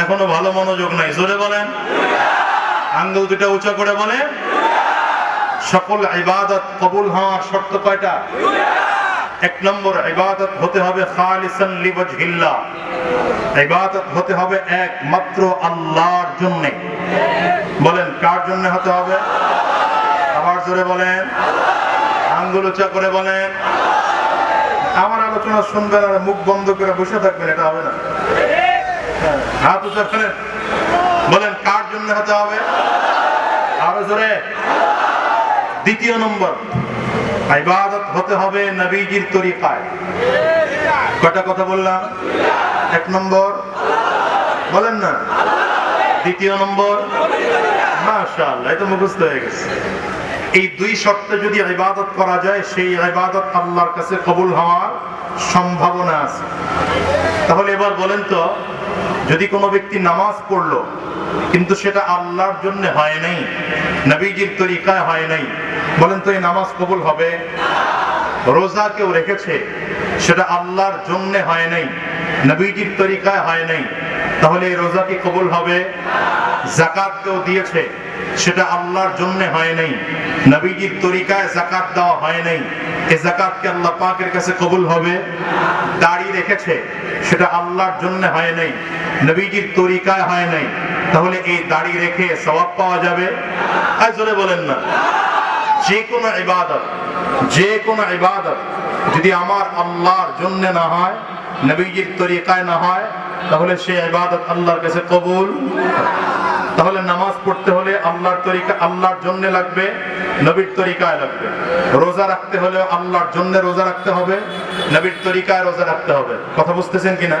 এখনও ভালো মনোযোগ নাই। জোরে বলেন। আঙ্গুল দুটা উঁচা করে বলে সকল ইবাদত কবুল হওয়ার শর্ত কয়টা? এক নম্বর, ইবাদত হতে হবে খালিসান লিওয়াজহিল্লাহ। ইবাদত হতে হবে একমাত্র আল্লাহর জন্য। বলেন, কার জন্য হতে হবে? আবার জোরে বলেন। আঙ্গুল উঁচা করে বলেন। আমার আলোচনা শুনবেন আর মুখ বন্ধ করে বসে থাকবেন, এটা হবে না। হাত উঁচা করেন বলেন, কার জন্য হতে হবে? আরও জোরে। দ্বিতীয় নম্বর, ইবাদত হতে হবে নবীজির তরিকায়। কয়টা কথা বললাম? এক নম্বর, বলেন না। দ্বিতীয় নম্বর, মাশাআল্লাহ এটা মুখস্থ হয়ে গেছে। এই দুই শর্তে যদি ইবাদত করা যায়, সেই ইবাদত আল্লাহর কাছে কবুল হওয়ার সম্ভাবনা আছে। তাহলে এবার বলেন তো যদি কোনো ব্যক্তি নামাজ পড়ল, কিন্তু সেটা আল্লাহর জন্য হয় নাই, নবীজির তরিকায় হয় নাই, বলেন তো এই নামাজ কবুল হবে? রোজা কেউ রেখেছে, সেটা আল্লাহর জন্য হয় নাই, নবীজির তরিকায় হয় নাই। তাহলে এই রোজা কি কবুল হবে? জাকাত কেউ দিয়েছে, সেটা আল্লাহর জন্য হয় নাই। নবীজির তরিকায় জাকাত দেওয়া হয় নাই। এই জাকাতকে আল্লাহ পাকের কাছে কবুল হবে? দাড়ি রেখেছে, সেটা আল্লাহর জন্য হয় নাই। নবীজির তরিকায় হয় নাই। তাহলে এই দাড়ি রেখে সওয়াব পাওয়া যাবে? আর জোরে বলেন না। যে কোনো ইবাদত, যে কোনো ইবাদত যদি আমার আল্লাহর জন্য না হয় নবীজির তরিকায় না হয়, তাহলে সে ইবাদত আল্লাহর কাছে কবুল। তাহলে নামাজ পড়তে হলে আল্লাহর তরিকা, আল্লাহর জন্য লাগবে, নবীর তরিকায় লাগবে। রোজা রাখতে হলে আল্লাহর জন্য রোজা রাখতে হবে, নবীর তরিকায় রোজা রাখতে হবে। কথা বুঝতেছেন কিনা?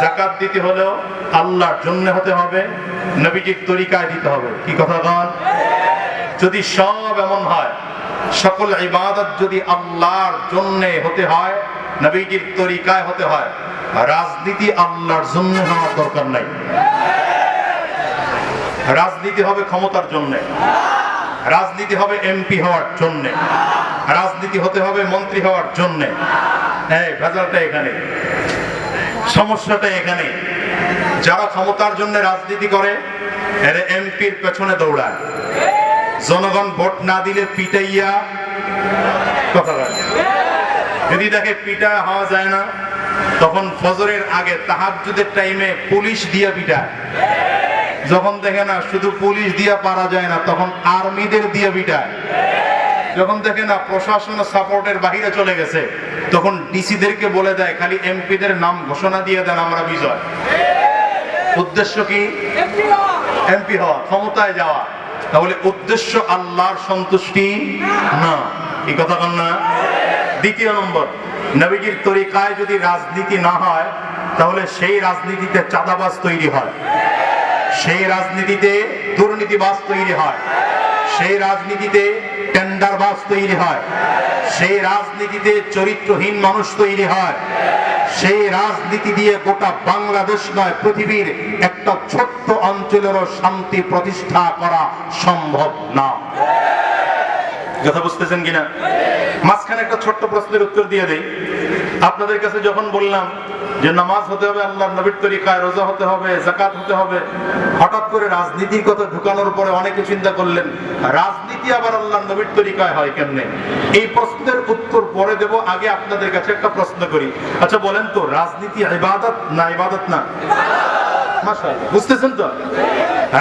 জাকাত দিতে হলেও আল্লাহর জন্য হতে হবে, নবীজির তরিকায় দিতে হবে। কি কথা কন? যদি সব এমন হয়, সকল ইবাদত যদি আল্লাহর জন্য হতে হয় নবীজির তরিকায় হতে হয়। রাজনীতি আল্লাহর জন্য হওয়ার দরকার নাই। রাজনীতি হবে ক্ষমতার জন্য। রাজনীতি হবে এমপি হওয়ার জন্য। রাজনীতি হতে হবে মন্ত্রী হওয়ার জন্য। হ্যাঁ ভেজালটা এখানে। সমস্যাটা এখানে। যারা ক্ষমতার জন্য রাজনীতি করে, এরা এমপির পেছনে দৌড়ায়। জনগণ ভোট না দিলে পিটাইয়া কথা যদি দেখে পিটা হওয়া যায় না তখন ফজরের আগে তাহাজ্জুদের টাইমে পুলিশ দিয়া পিটা যখন দেখে না শুধু পুলিশ দিয়া পারা যায় না তখন আর্মিদের দিয়ে পিটায়। যখন দেখে না প্রশাসন সাপোর্টের বাহিরে চলে গেছে তখন ডিসিদেরকে বলে দেয় খালি এমপিদের নাম ঘোষণা দিয়ে দেন আমরা বিজয়। উদ্দেশ্য কি? এমপি হওয়া ক্ষমতায় যাওয়া। তাহলে উদ্দেশ্য আল্লাহর সন্তুষ্টি না। এই কথা কন না। দ্বিতীয় নম্বর, নবীজির তরিকায় যদি রাজনীতি না হয়, তাহলে সেই রাজনীতিতে চাঁদাবাজ তৈরি হয়। সেই রাজনীতিতে দুর্নীতিবাজ তৈরি হয়। সেই রাজনীতিতে টেন্ডারবাজ তৈরি হয়। সেই রাজনীতিতে চরিত্রহীন মানুষ তৈরি হয়। সেই রাজনীতি দিয়ে গোটা বাংলাদেশ নয়, পৃথিবীর একটা ছোট্ট অঞ্চলেরও শান্তি প্রতিষ্ঠা করা সম্ভব না। কথা বুঝতেছেন কিনা? মাঝখানে একটা ছোট্ট প্রশ্নের উত্তর দিয়ে দেই। আপনাদের কাছে যখন বললাম যে নামাজ হতে হবে, আল্লাহর নবীর তরিকায় রোজা হতে হবে জাকাত হতে হবে, হঠাৎ করে রাজনীতির কথা ঢুকানোর পরে অনেকে চিন্তা করলেন, রাজনীতি আবার আল্লাহর নবীর তরিকায় হয় কেমনে? এই প্রশ্নের উত্তর পরে দেব, আগে আপনাদের কাছে একটা প্রশ্ন করি। আচ্ছা বলেন তো, রাজনীতি ইবাদত না ইবাদত না? বুঝতেছেন তো?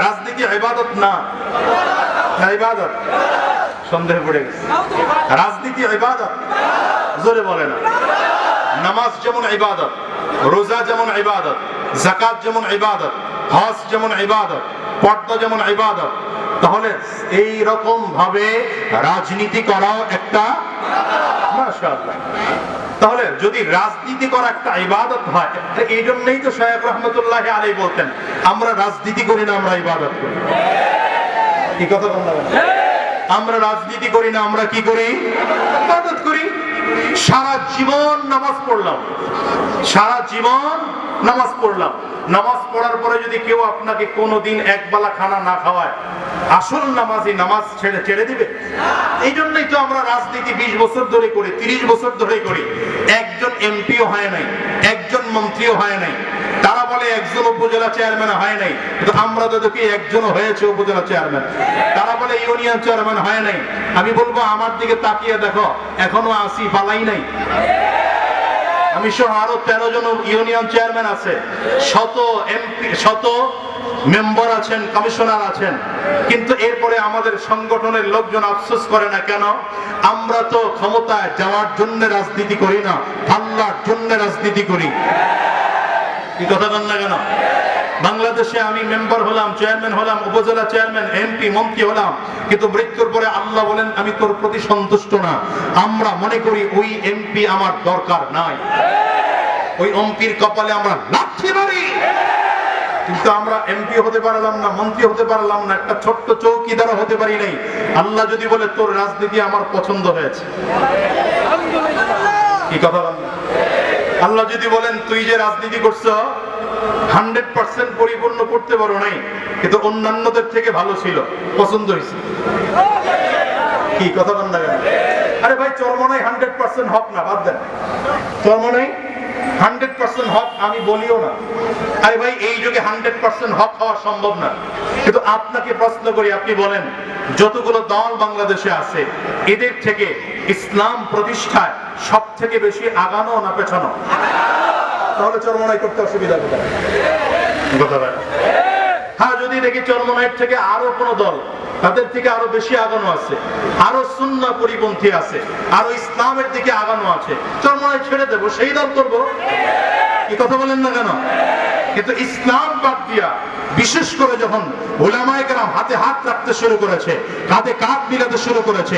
রাজনীতি ইবাদত না ইবাদত? সন্দেহ পড়ে গেছে। রাজনীতি ইবাদত। জোরে বলে না। নামাজ যেমন ইবাদত, রোজা যেমন ইবাদত জাকাত যেমন ইবাদত, হজ যেমন ইবাদত, পর্দা যেমন ইবাদত, তাহলে এই রকম ভাবে রাজনীতি করাও একটা তাহলে যদি রাজনীতি করা একটা ইবাদত হয় এই জন্যই তো শায়েখ রহমতুল্লাহ আলাই বলতেন, আমরা রাজনীতি করি না, আমরা ইবাদত করি। কি কথা বললাম? আমরা রাজনীতি করি না, আমরা কি করি? ইবাদত করি। সারা জীবন নামাজ পড়লাম। সারা জীবন নামাজ পড়লাম। নামাজ পড়ার পরে যদি কেউ আপনাকে কোনোদিন এক বেলা খানা না খাওয়ায়, আসল নামাজি নামাজ ছেড়ে ছেড়ে দিবে? এই জন্যই তো আমরা রাজনীতি বিশ বছর ধরে করি, তিরিশ বছর ধরে করি। একজন এমপিও হয় নাই, একজন মন্ত্রীও হয় নাই। তারা বলে একজন উপজেলা চেয়ারম্যান হয় নাই। কিন্তু আমরা তো দেখি একজন হয়েছে উপজেলা চেয়ারম্যান, তারা বলে ইউনিয়ন চেয়ারম্যান হয় নাই। আমি বলব, আমার দিকে তাকিয়ে দেখো, এখনও আসি পালাই নাই। আমি সহ আরও তেরো জন ইউনিয়ন চেয়ারম্যান আছে। শত এমপি, শত মেম্বার আছেন, কমিশনার আছেন। কিন্তু এরপরে আমাদের সংগঠনের লোকজন আফসোস করে না কেন? আমরা তো ক্ষমতায় যাওয়ার জন্য রাজনীতি করি না আল্লাহর জন্য রাজনীতি করি। কি কথা বল না কেন? বাংলাদেশে আমি মেম্বার হলাম, চেয়ারম্যান হলাম, উপজেলা চেয়ারম্যান, এমপি, মন্ত্রী হলাম। কিন্তু মৃত্যুর পরে আল্লাহ বলেন, আমি তোর প্রতি সন্তুষ্ট না। আমরা মনে করি ওই এমপি আমার দরকার নাই। ওই এমপির কপালে আমরা লাথি মারি। কিন্তু আমরা এমপি হতে পারলাম না, মন্ত্রী হতে পারলাম না, একটা ছোট্ট চৌকিদারও হতে পারি নাই। আল্লাহ যদি বলে, তোর রাজনীতি আমার পছন্দ হয়েছে। কি কথা বলেন না? আল্লাহ যদি বলেন, তুই যে রাজনীতি করছ হান্ড্রেড পার্সেন্ট পরিপূর্ণ করতে পারো নাই, কিন্তু অন্যান্যদের থেকে ভালো ছিল, পছন্দ হয়েছে। কি, কথা বল না আরে ভাই চরমনাই হান্ড্রেড পার্সেন্ট হক না, বাদ দেন। চরমনাই হান্ড্রেড পার্সেন্ট হক আমি বলিও না। আরে ভাই, এই যুগে হান্ড্রেড পার্সেন্ট হক হওয়া সম্ভব না। কিন্তু আপনাকে প্রশ্ন করি, আপনি বলেন যতগুলো দল বাংলাদেশে আছে এদের থেকে ইসলাম প্রতিষ্ঠায় সব থেকে বেশি আগানো না পেছানো? তাহলে চরমনাই করতে অসুবিধা কোথায়? হ্যাঁ যদি দেখি চরমনাইয়ের থেকে আরও কোন দল তাদের থেকে আরও বেশি আগানো আছে আরও শূন্য পরিপন্থী আছে আরও ইসলামের দিকে আগানো আছে চরমনাই ছেড়ে দেবো সেই দল করব? কি কথা বলেন না কেন? কিন্তু ইসলাম বাদ দিয়া, বিশেষ করে যখন ওলামায়কেরাম হাতে হাত রাখতে শুরু করেছে, কাঁধে কাঁধ মিলাতে শুরু করেছে,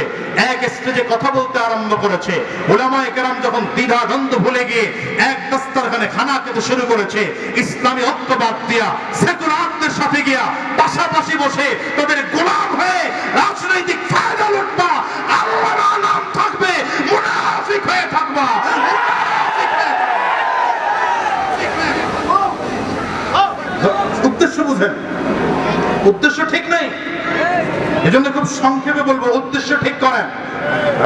এক স্টেজে কথা বলতে আরম্ভ করেছে ওলামায়কেরাম যখন দ্বিধা দ্বন্দ্ব ভুলে গিয়ে এক দস্তারখানে খানা খেতে শুরু করেছে, ইসলামী ঐক্য বাদ দিয়া সেকুলারদের সাথে গিয়া পাশাপাশি বসে তাদের গোলাম হয়ে রাজনৈতিক ফায়দা লুটবা, আল্লাহর নাম থাকবে, মুনাফিক হয়ে থাকবা মুনাফিক হয়ে উদ্দেশ্য বুঝেন উদ্দেশ্য ঠিক নাই। এজন্য খুব সংক্ষেপে বলব, উদ্দেশ্য ঠিক করেন।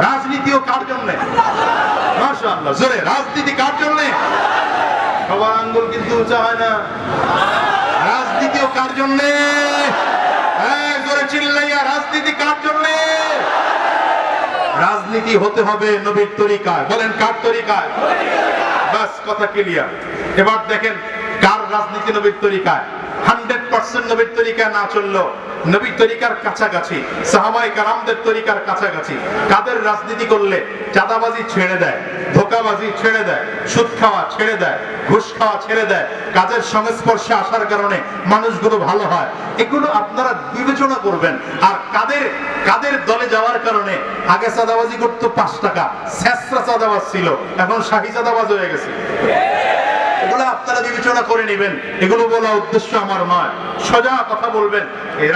রাজনীতিও কার জন্য? জোরে, রাজনীতি কার জন্য? সবার আঙ্গুল কিন্তু উঁচা হয় না। রাজনীতিও কার জন্য? জোরে চিল্লাইয়া, রাজনীতি কার জন্য? রাজনীতি হতে হবে নবীর তরিকায়। বলেন, কার তরিকায়? বাস, কথা ক্লিয়ার এবার দেখেন, কার রাজনীতি নবীর তরিকায়? হান্ড্রেড পার্সেন্ট নবীর তরিকায় না চলল। নবীর তরিকার কাছাকাছি। সাহাবাই কারামদের তরিকার কাছাকাছি। কাদের রাজনীতি করলে চাঁদাবাজি ছেড়ে দেয়, ধোকাবাজি ছেড়ে দেয়, সুদ খাওয়া ছেড়ে দেয়, ঘুষ খাওয়া ছেড়ে দেয়, কাজের সংস্পর্শে আসার কারণে মানুষগুলো ভালো হয়। এগুলো আপনারা বিবেচনা করবেন। আর কাদের কাদের দলে যাওয়ার কারণে আগে চাঁদাবাজি করতো পাঁচ টাকা, শেষরা চাঁদাবাজ ছিল। এখন শাহী চাঁদাবাজ হয়ে গেছে। আপনারা বিবেচনা করে নেবেন। এগুলো বলা উদ্দেশ্য আমার নয়। সোজা কথা বলবেন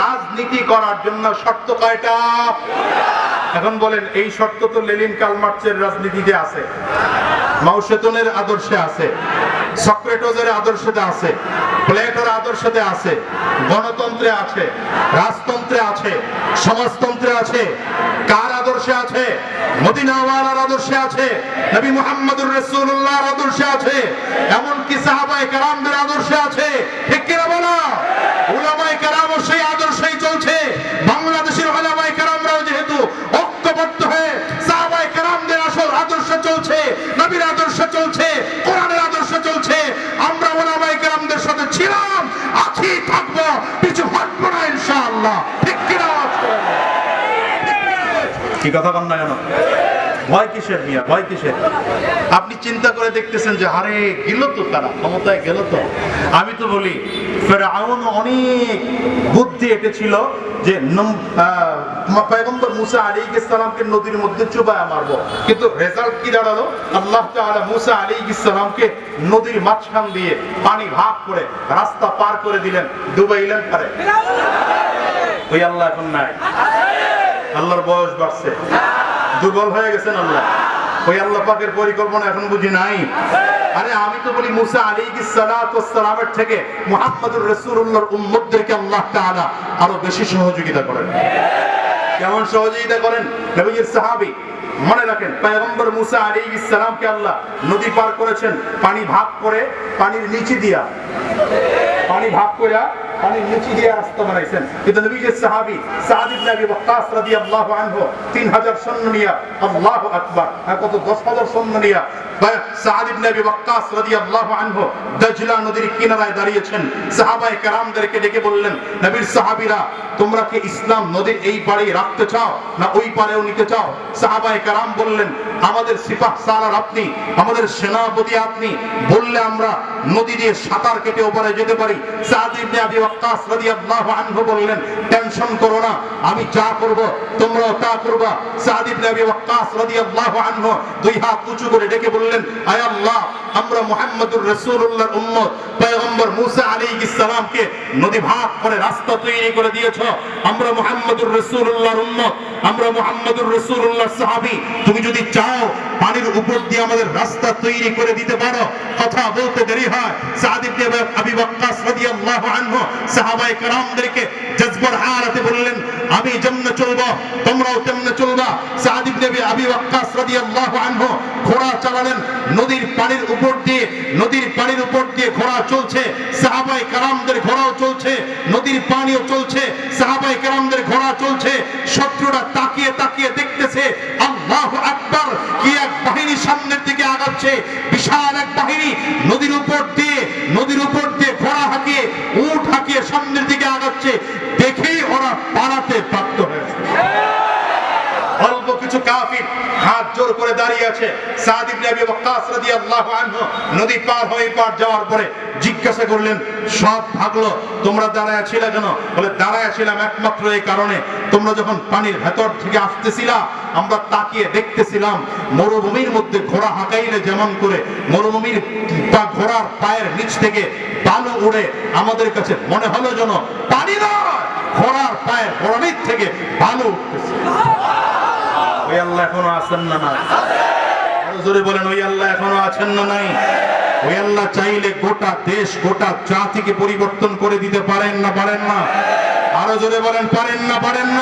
রাজনীতি করার জন্য শর্ত কয়টা? এখন বলেন, এই শর্ত তো লেলিন কালমার্চের রাজনীতিতে আছে মাউসেতনের আদর্শে আছে সক্রেটোজের আদর্শতে আছে। প্লেটোর আদর্শতে আছে, গণতন্ত্রে আছে, রাজতন্ত্রে আছে, সমাজতন্ত্রে আছে, কার আদর্শে আছে, মদিনাওয়ালার আদর্শে আছে, নবী মুহাম্মদুর রাসূলুল্লাহর আদর্শে আছে এমন কি সাহাবায়ে কেরামদের আদর্শে আছে, ঠিক কিনা বলো? উলামায়ে কেরামও সেই আদর্শেই চলছে বাংলাদেশের উলামায়ে কেরামরাও যেহেতু ঐক্যবদ্ধ হয়ে সাহাবায়ে কেরামদের আসল আদর্শ চলছে নবীর আদর্শ চলছে কোরআনের আদর্শ চলছে আমরা ওলামায়ে কেরামদের সাথে ছিলাম আছি থাকব কিছু হটবো না ইনশাআল্লাহ ঠিক বলো। কি কথা কন না ভয় কিসের মিয়া? ভয় কিসের? আপনি চিন্তা করে দেখতেছেন যে হারে গেল তো তারা, ক্ষমতায় গেল তো। আমি তো বলি, ফেরাউন অনেক বুদ্ধি এঁটেছিল যে পয়গম্বর মুসা আলী ইসলামকে নদীর মধ্যে চুবায় মারবো। কিন্তু রেজাল্ট কি দাঁড়াল? আল্লাহ তাআলা মুসা আলী ইসলামকে নদীর মাঝখান দিয়ে পানি ভাগ করে রাস্তা পার করে দিলেন ডুবাইলেন পারে। ওই আল্লাহ এখন নাই। আল্লাহর বয়স বাড়ছে। দুর্বল হয়ে গেছেন আল্লাহ। ওই আল্লাহ পাকের পরিকল্পনা এখন বুঝি নাই। আরে আমি তো বলি মুসা আলী সালামের থেকে মুহাম্মদুর রাসূলুল্লাহর উম্মতদেরকে আল্লাহ তাআলা আরও বেশি সহযোগিতা করেন। কেমন সহযোগিতা করেন? নবীজির সাহাবী মনে রাখেন পয়গম্বর মুসা আলাইহিস সালামকে আল্লাহ নদী পার করেছেন। পানি ভাগ করে পানির নিচে দিয়া, পানি ভাগ করে পানির নিচে রাস্তা বানাইছেন। কিন্তু নবীজির সাহাবী ইবনে আবি ওয়াক্কাস রাদিয়াল্লাহু আনহু 3000 সৈন্য নিয়া, আল্লাহু আকবার। আর কত 10000 সৈন্য নিয়া। সাদ ইবনে আবি ওয়াক্কাস রাদিয়াল্লাহু আনহু নদীর কিনারায় দাঁড়িয়েছেন। সাহাবায়ে কেরামদেরকে ডেকে বললেন, নবীর সাহাবীরা, তোমরা কি ইসলাম নদীর এই পারে রাখতে চাও না ওই পাড়েও নিতে চাও? সাহাবায়ে কেরাম বললেন, আমাদের সিপাহ সালার আপনি, আমাদের সেনাপতি আপনি, বললে আমরা নদী দিয়ে সাঁতার কেটে ওপারে যেতে পারি। সাদ ইবনে আবি ওয়াক্কাস রাদিয়াল্লাহু আনহু বললেন, টেনশন করো না, আমি যা করব, তোমরাও তা করবা। সাদ ইবনে আবি ওয়াক্কাস রাদিয়াল্লাহু আনহু দুই হাত উঁচু করে ডেকে বললেন, আয় আল্লাহ, আমরা মুহাম্মদুর রাসূলুল্লাহর উম্মত, পয়গম্বর মুসা আলাইহিস সালামকে নদী ভাগ করে রাস্তা তৈরি করে দিয়েছ। আমরা মুহাম্মদুর রাসূলুল্লাহর উম্মত, আমরা মুহাম্মদুর রাসূলুল্লাহর সাহাবী। তুমি যদি চাও পানির উপর দিয়ে আমাদের রাস্তা তৈরি করে দিতে পারো, কথা বলতে দেরি হয়। সাদ ইবনে আবি ওয়াক্কাস রাদিয়াল্লাহু আনহু সাহাবায়ে কেরামদেরকে জজবার হালাতে বললেন, আমি যেমনে চলবো, তোমরাও তেমনে চলবা। সাদ ইবনে আবি ওয়াক্কাস রাদিয়াল্লাহু আনহু ঘোড়া চালালেন, নদীর পানির উপর দিয়ে, নদীর পানির উপর দিয়ে ঘোড়া চলছে। সাহাবায়ে কেরামদের ঘোড়াও চলছে, নদীর পানিও চলছে। সাহাবায়ে কেরামদের ঘোড়া চলছে। শত্রুরা তাকিয়ে তাকিয়ে দেখতেছে আল্লাহু আকবার কি এক বাহিনী সামনের দিকে আগাচ্ছে বিশাল এক বাহিনী নদীর উপর দিয়ে নদীর উপর দিয়ে ঘোড়া হাঁকিয়ে উট হাঁকিয়ে সামনের দিকে আগাচ্ছে, দেখেই ওরা পালাতে বাধ্য হয়েছে অল্প কিছু কাফির হাত জোর করে দাঁড়িয়ে আছে। সাদ ওয়াক্কাস রাদিয়াল্লাহু আনহু নদী পার হয়ে পার যাওয়ার পরে জিজ্ঞাসা করলেন, সব ভাগলো, তোমরা দাঁড়ায় ছিলে কেন? বলে, দাঁড়ায় ছিলাম একমাত্র এই কারণে। তোমরা যখন পানির ভেতর থেকে আসতেছিলা আমরা তাকিয়ে দেখতেছিলাম, মরুভূমির মধ্যে ঘোড়া হাঁকাইলে যেমন করে, মরুভূমির বা ঘোড়ার পায়ের নিচ থেকে বালু উড়ে আমাদের কাছে মনে হলো যেন পানি নয়, ঘোড়ার পায়ের গোড়ানির থেকে বালু আল্লাহ এখনও আছেন না না জোরে বলেন, ওই আল্লাহ এখনও আছেন না নাই? ওই আল্লাহ চাইলে গোটা দেশ, গোটা জাতিকে পরিবর্তন করে দিতে পারেন না পারেন না? আরও জোরে বলেন, পারেন না পারেন না?